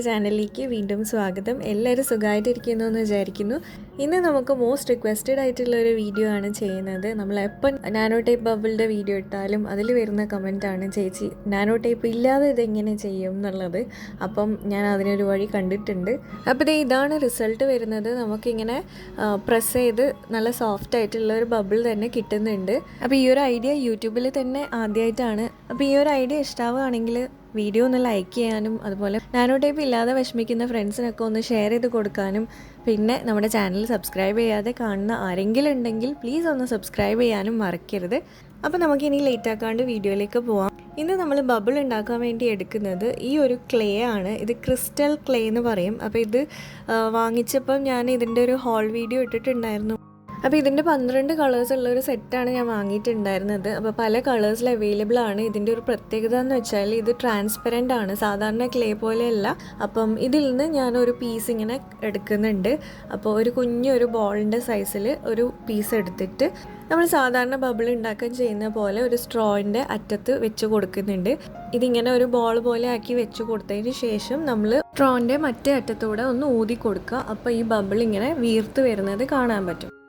എന്റെ ചാനലിലേക്ക് വീണ്ടും സ്വാഗതം. എല്ലാവരും സുഖമായിട്ടിരിക്കുന്നു എന്ന് വിചാരിക്കുന്നു. ഇന്ന് നമുക്ക് മോസ്റ്റ് റിക്വസ്റ്റഡ് ആയിട്ടുള്ള ഒരു വീഡിയോ ആണ് ചെയ്യുന്നത്. നമ്മൾ എപ്പം നാനോ ടൈപ്പ് ബബിളിന്റെ വീഡിയോ ഇട്ടാലും അതിൽ വരുന്ന കമന്റാണ് ചേച്ചി നാനോ ടൈപ്പ് ഇല്ലാതെ ഇതെങ്ങനെ ചെയ്യും എന്നുള്ളത് അപ്പം ഞാൻ അതിനൊരു വഴി കണ്ടിട്ടുണ്ട്. അപ്പോൾ ഇതേ ഇതാണ് റിസൾട്ട് വരുന്നത്. നമുക്കിങ്ങനെ പ്രസ് ചെയ്ത് നല്ല സോഫ്റ്റ് ആയിട്ടുള്ള ഒരു ബബിൾ തന്നെ കിട്ടുന്നുണ്ട്. അപ്പോൾ ഈ ഒരു ഐഡിയ യൂട്യൂബിൽ തന്നെ ആദ്യമായിട്ടാണ് അപ്പോൾ ഈ ഒരു ഐഡിയ ഇഷ്ടാവുകയാണെങ്കിൽ വീഡിയോ ഒന്ന് ലൈക്ക് ചെയ്യാനും അതുപോലെ നാനോ ടൈപ്പ് ഇല്ലാതെ വിഷമിക്കുന്ന ഫ്രണ്ട്സിനൊക്കെ ഒന്ന് ഷെയർ ചെയ്ത് കൊടുക്കാനും പിന്നെ നമ്മുടെ ചാനൽ സബ്സ്ക്രൈബ് ചെയ്യാതെ കാണുന്ന ആരെങ്കിലും ഉണ്ടെങ്കിൽ പ്ലീസ് ഒന്ന് സബ്സ്ക്രൈബ് ചെയ്യാനും മറക്കരുത്. അപ്പോൾ നമുക്ക് ഇനി ലേറ്റ് ആക്കാണ്ട് വീഡിയോയിലേക്ക് പോവാം. ഇന്ന് നമ്മൾ ബബിൾ ഉണ്ടാക്കാൻ വേണ്ടി എടുക്കുന്നത് ഈ ഒരു ക്ലേ ആണ്. ഇത് ക്രിസ്റ്റൽ ക്ലേ എന്ന് പറയും. അപ്പോൾ ഇത് വാങ്ങിച്ചപ്പം ഞാൻ ഇതിന്റെ ഒരു ഹോൾ വീഡിയോ ഇട്ടിട്ടുണ്ടായിരുന്നു. അപ്പോൾ ഇതിന്റെ പന്ത്രണ്ട് കളേഴ്സ് ഉള്ള ഒരു സെറ്റാണ് ഞാൻ വാങ്ങിയിട്ടുണ്ടായിരുന്നത്. അപ്പോൾ പല കളേഴ്സിൽ അവൈലബിൾ ആണ്. ഇതിന്റെ ഒരു പ്രത്യേകത എന്ന് വെച്ചാൽ ഇത് ട്രാൻസ്പെറന്റ് ആണ്. സാധാരണ ക്ലേ പോലെയല്ല. അപ്പം ഇതിൽ നിന്ന് ഞാനൊരു പീസ് ഇങ്ങനെ എടുക്കുന്നുണ്ട്. അപ്പോൾ ഒരു കുഞ്ഞൊരു ബോളിന്റെ സൈസിൽ ഒരു പീസ് എടുത്തിട്ട് നമ്മൾ സാധാരണ ബബിൾ ഉണ്ടാക്കാൻ ചെയ്യുന്ന പോലെ ഒരു സ്ട്രോയിന്റെ അറ്റത്ത് വെച്ച് കൊടുക്കുന്നുണ്ട്. ഇതിങ്ങനെ ഒരു ബോൾ പോലെ ആക്കി വെച്ച് കൊടുത്തതിന് ശേഷം നമ്മൾ സ്ട്രോന്റെ മറ്റേ അറ്റത്തൂടെ ഒന്ന് ഊതി കൊടുക്കുക. അപ്പോൾ ഈ ബബിൾ ഇങ്ങനെ വീർത്ത് വരുന്നത് കാണാൻ പറ്റും.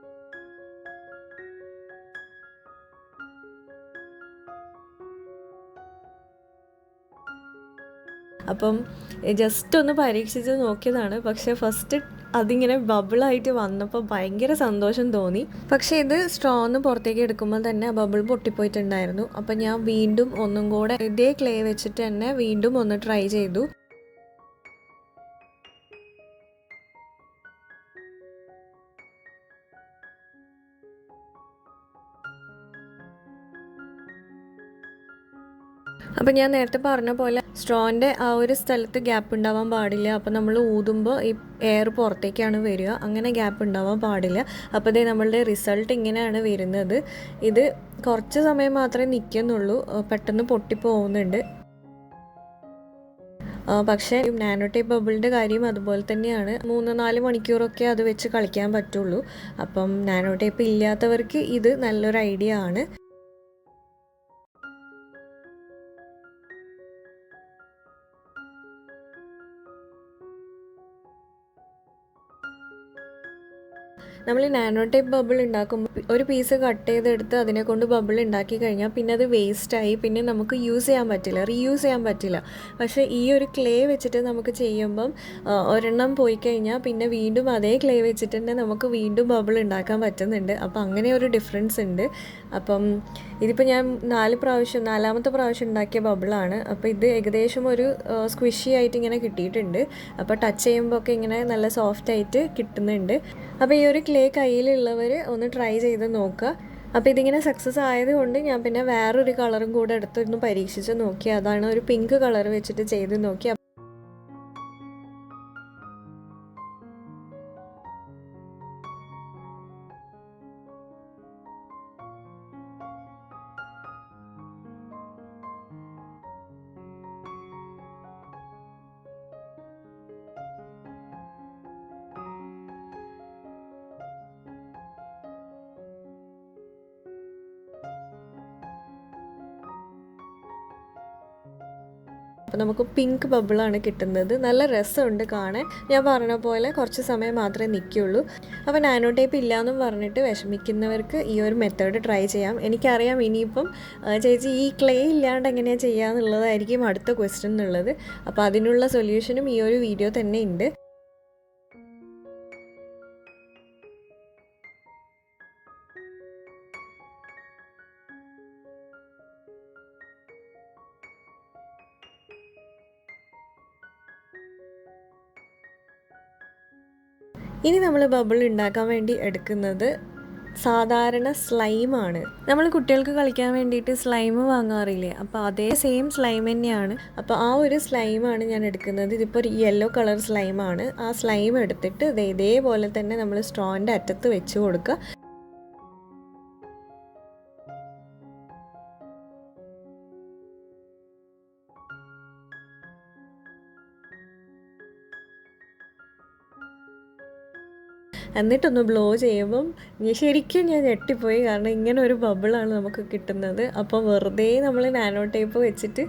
അപ്പം ജസ്റ്റ് ഒന്ന് പരീക്ഷിച്ച് നോക്കിയതാണ്. പക്ഷേ ഫസ്റ്റ് അതിങ്ങനെ ബബിളായിട്ട് വന്നപ്പോൾ ഭയങ്കര സന്തോഷം തോന്നി. പക്ഷേ ഇത് സ്ട്രോ ഒന്ന് പുറത്തേക്ക് എടുക്കുമ്പോൾ തന്നെ ബബിൾ പൊട്ടിപ്പോയിട്ടുണ്ടായിരുന്നു. അപ്പം ഞാൻ വീണ്ടും ഒന്നും കൂടെ ഇതേ ക്ലേ വെച്ചിട്ട് തന്നെ വീണ്ടും ഒന്ന് ട്രൈ ചെയ്തു. അപ്പം ഞാൻ നേരത്തെ പറഞ്ഞ പോലെ സ്ട്രോന്റെ ആ ഒരു സ്ഥലത്ത് ഗ്യാപ്പ് ഉണ്ടാവാൻ പാടില്ല. അപ്പം നമ്മൾ ഊതുമ്പോൾ ഈ എയർ പുറത്തേക്കാണ് വരിക. അങ്ങനെ ഗ്യാപ്പ് ഉണ്ടാവാൻ പാടില്ല. അപ്പോൾ ഇതേ നമ്മളുടെ റിസൾട്ട് ഇങ്ങനെയാണ് വരുന്നത്. ഇത് കുറച്ച് സമയം മാത്രമേ നിൽക്കുന്നുള്ളൂ പെട്ടെന്ന് പൊട്ടിപ്പോകുന്നുണ്ട് പക്ഷേ നാനോ ടേപ്പ് ബബിളിന്റെ കാര്യം അതുപോലെ തന്നെയാണ്. മൂന്ന് നാല് മണിക്കൂറൊക്കെ അത് വെച്ച് കളിക്കാൻ പറ്റുള്ളൂ. അപ്പം നാനോ ടേപ്പ് ഇല്ലാത്തവർക്ക് ഇത് നല്ലൊരു ഐഡിയ ആണ്. നമ്മൾ ഈ നാനോ ടൈപ്പ് ബബിൾ ഉണ്ടാക്കുമ്പോൾ ഒരു പീസ് കട്ട് ചെയ്തെടുത്ത് അതിനെ കൊണ്ട് ബബിൾ ഉണ്ടാക്കി കഴിഞ്ഞാൽ പിന്നെ അത് വേസ്റ്റായി പിന്നെ നമുക്ക് യൂസ് ചെയ്യാൻ പറ്റില്ല റീയൂസ് ചെയ്യാൻ പറ്റില്ല. പക്ഷേ ഈ ഒരു ക്ലേ വെച്ചിട്ട് നമുക്ക് ചെയ്യുമ്പം ഒരെണ്ണം പോയി കഴിഞ്ഞാൽ പിന്നെ വീണ്ടും അതേ ക്ലേ വെച്ചിട്ട് തന്നെ നമുക്ക് വീണ്ടും ബബിൾ ഉണ്ടാക്കാൻ പറ്റുന്നുണ്ട്. അപ്പോൾ അങ്ങനെ ഒരു ഡിഫറൻസ് ഉണ്ട്. അപ്പം ഇതിപ്പോൾ ഞാൻ നാല് പ്രാവശ്യം നാലാമത്തെ പ്രാവശ്യം ഉണ്ടാക്കിയ ബബിളാണ് അപ്പോൾ ഇത് ഏകദേശം ഒരു സ്ക്വിഷി ആയിട്ട് ഇങ്ങനെ കിട്ടിയിട്ടുണ്ട്. അപ്പോൾ ടച്ച് ചെയ്യുമ്പോൾ ഒക്കെ ഇങ്ങനെ നല്ല സോഫ്റ്റ് ആയിട്ട് കിട്ടുന്നുണ്ട്. അപ്പോൾ ഈ ഒരു ക്ലേ കയ്യിലുള്ളവർ ഒന്ന് ട്രൈ ചെയ്ത് നോക്കുക. അപ്പോൾ ഇതിങ്ങനെ സക്സസ് ആയതുകൊണ്ട് ഞാൻ പിന്നെ വേറൊരു കളറും കൂടെ എടുത്തൊന്ന് പരീക്ഷിച്ച് നോക്കി. അതാണ് ഒരു പിങ്ക് കളർ വെച്ചിട്ട് ചെയ്ത് നോക്കി. അപ്പോൾ നമുക്ക് പിങ്ക് ബബിളാണ് കിട്ടുന്നത്. നല്ല രസമുണ്ട് കാണാൻ. ഞാൻ പറഞ്ഞ പോലെ കുറച്ച് സമയം മാത്രമേ നിൽക്കുള്ളൂ. അപ്പോൾ നാനോ ടേപ്പ് ഇല്ലയെന്നും പറഞ്ഞിട്ട് വിഷമിക്കുന്നവർക്ക് ഈ ഒരു മെത്തേഡ് ട്രൈ ചെയ്യാം. എനിക്കറിയാം ഇനിയിപ്പം ചേച്ചി ഈ ക്ലേ ഇല്ലാണ്ട് എങ്ങനെയാണ് ചെയ്യുക എന്നുള്ളതായിരിക്കും അടുത്ത ക്വസ്റ്റ്യൻ എന്നുള്ളത്. അപ്പോൾ അതിനുള്ള സൊല്യൂഷനും ഈ ഒരു വീഡിയോ തന്നെ ഉണ്ട്. ഇനി നമ്മൾ ബബിൾ ഉണ്ടാക്കാൻ വേണ്ടി എടുക്കുന്നത് സാധാരണ സ്ലൈമാണ് നമ്മൾ കുട്ടികൾക്ക് കളിക്കാൻ വേണ്ടിയിട്ട് സ്ലൈം വാങ്ങാറില്ലേ? അപ്പോൾ അതേ സെയിം സ്ലൈം തന്നെയാണ്. അപ്പോൾ ആ ഒരു സ്ലൈമാണ് ഞാൻ എടുക്കുന്നത്. ഇതിപ്പോൾ ഒരു യെല്ലോ കളർ സ്ലൈമാണ് ആ സ്ലൈം എടുത്തിട്ട് ഇതേപോലെ തന്നെ നമ്മൾ സ്ട്രോന്റെ അറ്റത്ത് വെച്ച് കൊടുക്കുക. എന്നിട്ടൊന്ന് ബ്ലോ ചെയ്യുമ്പം ശരിക്കും ഞാൻ ഞെട്ടിപ്പോയി. കാരണം ഇങ്ങനെ ഒരു ബബിളാണ് നമുക്ക് കിട്ടുന്നത്. അപ്പോൾ വെറുതെ നമ്മൾ നാനോ ടേപ്പ് വെച്ചിട്ട്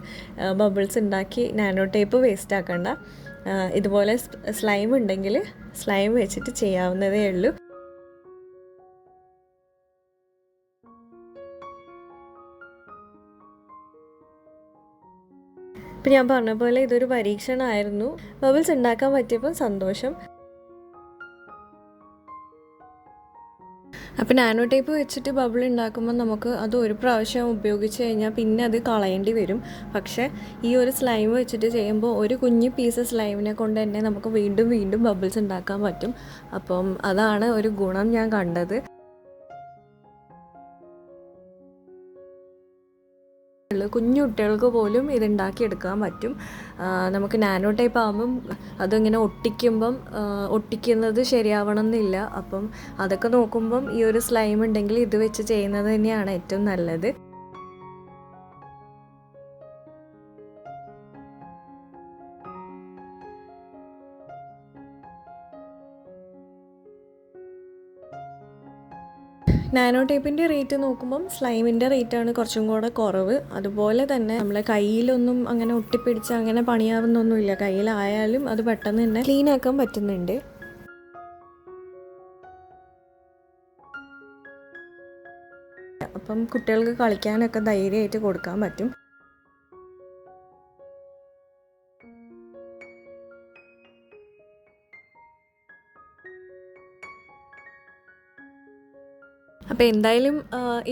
ബബിൾസ് ഉണ്ടാക്കി നാനോ ടേപ്പ് വേസ്റ്റ് ആക്കണ്ട. ഇതുപോലെ സ്ലൈം ഉണ്ടെങ്കിൽ സ്ലൈം വെച്ചിട്ട് ചെയ്യാവുന്നതേ ഉള്ളൂ. ഇപ്പം ഞാൻ പറഞ്ഞ പോലെ ഇതൊരു പരീക്ഷണമായിരുന്നു ബബിൾസ് ഉണ്ടാക്കാൻ പറ്റിയപ്പോൾ സന്തോഷം. അപ്പം നാനോ ടേപ്പ് വെച്ചിട്ട് ബബിൾ ഉണ്ടാക്കുമ്പോൾ നമുക്ക് അത് ഒരു പ്രാവശ്യം ഉപയോഗിച്ച് കഴിഞ്ഞാൽ പിന്നെ അത് കളയേണ്ടി വരും. പക്ഷേ ഈ ഒരു സ്ലൈം വെച്ചിട്ട് ചെയ്യുമ്പോൾ ഒരു കുഞ്ഞു പീസ് സ്ലൈമിനെ കൊണ്ട് തന്നെ നമുക്ക് വീണ്ടും വീണ്ടും ബബിൾസ് ഉണ്ടാക്കാൻ പറ്റും. അപ്പം അതാണ് ഒരു ഗുണം ഞാൻ കണ്ടത്. കുഞ്ഞു കുട്ടികൾക്ക് പോലും ഇത് ഉണ്ടാക്കിയെടുക്കാൻ പറ്റും. നമുക്ക് നാനോ ടൈപ്പ് ആകുമ്പം അതിങ്ങനെ ഒട്ടിക്കുമ്പം ഒട്ടിക്കുന്നത് ശരിയാവണം എന്നില്ല അപ്പം അതൊക്കെ നോക്കുമ്പം ഈ ഒരു സ്ലൈം ഉണ്ടെങ്കിൽ ഇത് വെച്ച് ചെയ്യുന്നത് തന്നെയാണ് ഏറ്റവും നല്ലത്. നാനോ ടേപ്പിന്റെ റേറ്റ് നോക്കുമ്പം സ്ലൈമിന്റെ റേറ്റാണ് കുറച്ചും കൂടെ കുറവ്. അതുപോലെ തന്നെ നമ്മളെ കയ്യിലൊന്നും അങ്ങനെ ഒട്ടിപ്പിടിച്ച് അങ്ങനെ പണിയാവുന്നൊന്നുമില്ല. കയ്യിലായാലും അത് പെട്ടെന്ന് തന്നെ ക്ലീൻ ആക്കാൻ പറ്റുന്നുണ്ട്. അപ്പം കുട്ടികൾക്ക് കളിക്കാനൊക്കെ ധൈര്യമായിട്ട് കൊടുക്കാൻ പറ്റും. അപ്പോൾ എന്തായാലും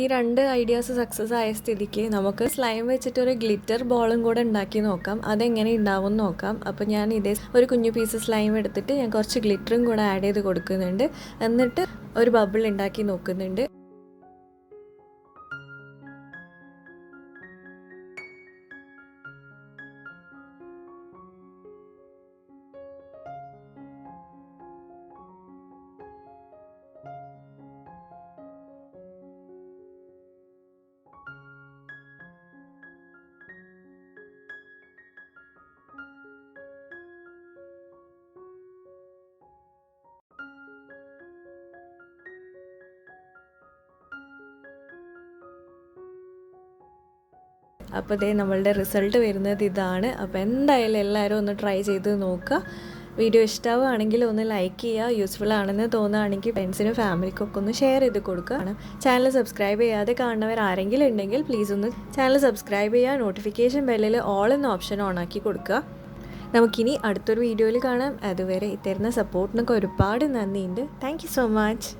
ഈ രണ്ട് ഐഡിയാസ് സക്സസ് ആയ സ്ഥിതിക്ക് നമുക്ക് സ്ലൈം വെച്ചിട്ട് ഒരു ഗ്ലിറ്റർ ബോളും കൂടെ ഉണ്ടാക്കി നോക്കാം. അതെങ്ങനെ ഉണ്ടാവും നോക്കാം. അപ്പോൾ ഞാൻ ഇതേ ഒരു കുഞ്ഞു പീസ് സ്ലൈം എടുത്തിട്ട് ഞാൻ കുറച്ച് ഗ്ലിറ്ററും കൂടെ ആഡ് ചെയ്ത് കൊടുക്കുന്നുണ്ട്. എന്നിട്ട് ഒരു ബബിൾ ഉണ്ടാക്കി നോക്കുന്നുണ്ട്. അപ്പോൾ ഇതേ നമ്മളുടെ റിസൾട്ട് വരുന്നത് ഇതാണ്. അപ്പോൾ എന്തായാലും എല്ലാവരും ഒന്ന് ട്രൈ ചെയ്ത് നോക്കുക. വീഡിയോ ഇഷ്ടമാവുകയാണെങ്കിൽ ഒന്ന് ലൈക്ക് ചെയ്യുക. യൂസ്ഫുൾ ആണെന്ന് തോന്നുകയാണെങ്കിൽ ഫ്രണ്ട്സിനും ഫാമിലിക്കും ഒക്കെ ഒന്ന് ഷെയർ ചെയ്ത് കൊടുക്കുക. ചാനൽ സബ്സ്ക്രൈബ് ചെയ്യാതെ കാണുന്നവർ ആരെങ്കിലും ഉണ്ടെങ്കിൽ പ്ലീസ് ഒന്ന് ചാനൽ സബ്സ്ക്രൈബ് ചെയ്യുക. നോട്ടിഫിക്കേഷൻ ബെല്ലിൽ ഓൾ എന്ന ഓപ്ഷൻ ഓൺ ആക്കി കൊടുക്കുക. നമുക്കിനി അടുത്തൊരു വീഡിയോയിൽ കാണാം. അതുവരെ തരുന്ന സപ്പോർട്ടിനൊക്കെ ഒരുപാട് നന്ദിയുണ്ട്. Thank so much